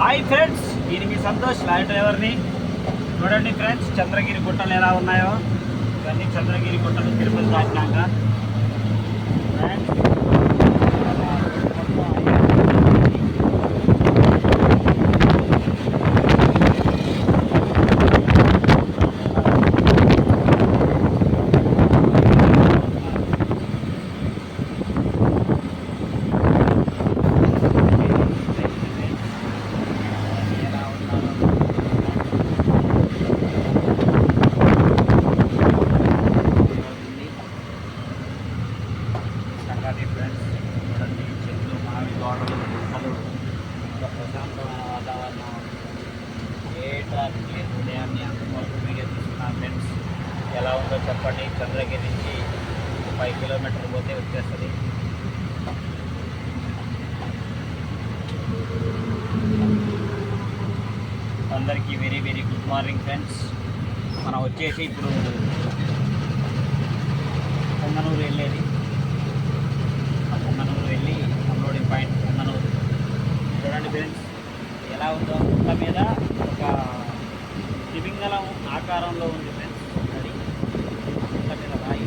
Hi friends నేను మీ Santosh lorry డ్రైవర్ని చూడండి ఫ్రెండ్స్ చంద్రగిరి గుట్టలు ఎలా ఉన్నాయో. ఇవన్నీ చంద్రగిరి గుట్టలు తిరుపతి దాటినాక. ఫ్రెండ్స్ ఎలా ఉన్నారో సంగతి ఫ్రెండ్స్ చూడండి చెట్లు మామిడి తోటలు గుట్టలు ఇంకా ప్రశాంతమైన వాతావరణం. ఏ ట్రాఫిక్ లేదు ఉదయాన్నే అందుకోసం వీడియో తీసుకున్నాను ఫ్రెండ్స్ ఎలా ఉందో చెప్పండి. చంద్రగిరి నుంచి ఫైవ్ కిలోమీటర్లు పోతే వచ్చేస్తుంది. అందరికీ very very good morning friends మనం వచ్చేసి ఇప్పుడు పొంగనూరు వెళ్ళేది ఆ పొంగనూరు వెళ్ళి అన్లోడింగ్ పాయింట్ పొంగనూరు చూడండి ఫ్రెండ్స్ ఎలా ఉందో గుట్ట మీద ఒక తిమింగలం ఆకారంలో ఉంది ఫ్రెండ్స్ అది. గుట్ట మీద రాయి.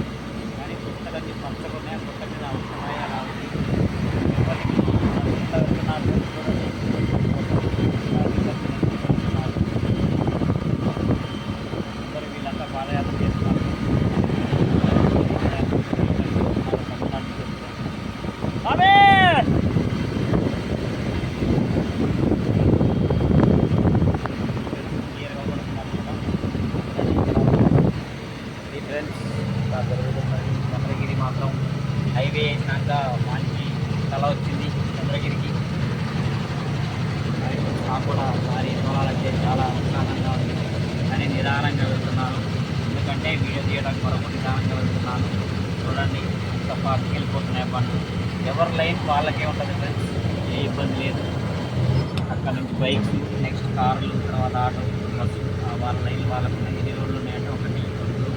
హైవే అయినాక మంచి తల వచ్చింది చంద్రగిరికి. మరి నాకు కూడా భారీ దూరాలంటే చాలా ఉత్సాహంగా ఉంది. కానీ నిదానంగా వెళ్తున్నాను. ఎందుకంటే వీడియో తీయడం కొరకు నిదానంగా వెళ్తున్నాను. చూడండి అంత ఫాస్ట్కి వెళ్ళిపోతున్నాయి బండ్లు. ఎవరి లైన్ వాళ్ళకే ఉంటుంది ఫ్రెండ్స్ ఏ ఇబ్బంది లేదు. అక్కడ నుంచి బైక్స్ నెక్స్ట్ కార్లు తర్వాత ఆటో బస్సు ఆ వాళ్ళ లైన్ వాళ్ళకు ఉన్నాయి. ఎన్ని రోడ్లు ఉన్నాయంటే ఒకటి రెండు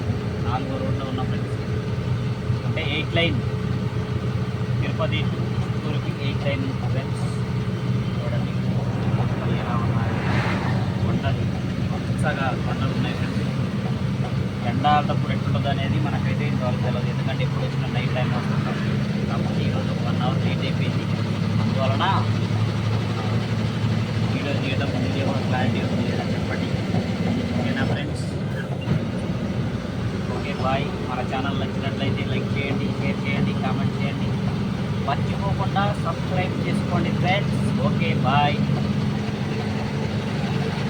నాలుగో రోడ్లు ఉన్న ఫ్రెండ్స్ అంటే ఎయిట్ లైన్. తిరుపతి స్కూల్కి ఎయిట్ టైం ఫ్రెండ్స్ చూడండి. ఎలా ఉన్నాయి? కొండలు. పచ్చగా కొండలు ఉన్నాయి ఫ్రెండ్స్. ఎండాలప్పుడు ఎట్లుంటుంది అనేది మనకైతే ఇంతవరకు తెలియదు ఎందుకంటే ఇప్పుడు వచ్చిన నైట్ టైం వస్తుంటాం. కాబట్టి ఈరోజు వన్ అవర్ లేట్ అయిపోయింది. అందువలన వీడియో తీయడం వీడియో క్లారిటీ ఉంది లేదా చెప్పండి. ఓకేనా ఫ్రెండ్స్? ఓకే బాయ్ మన ఛానల్ నచ్చినట్లయితే లైక్ చేయండి షేర్ చేయండి కామెంట్ చేయండి. మర్చిపోకుండా సబ్స్క్రైబ్ చేసుకోండి ఫ్రెండ్స్. Okay bye.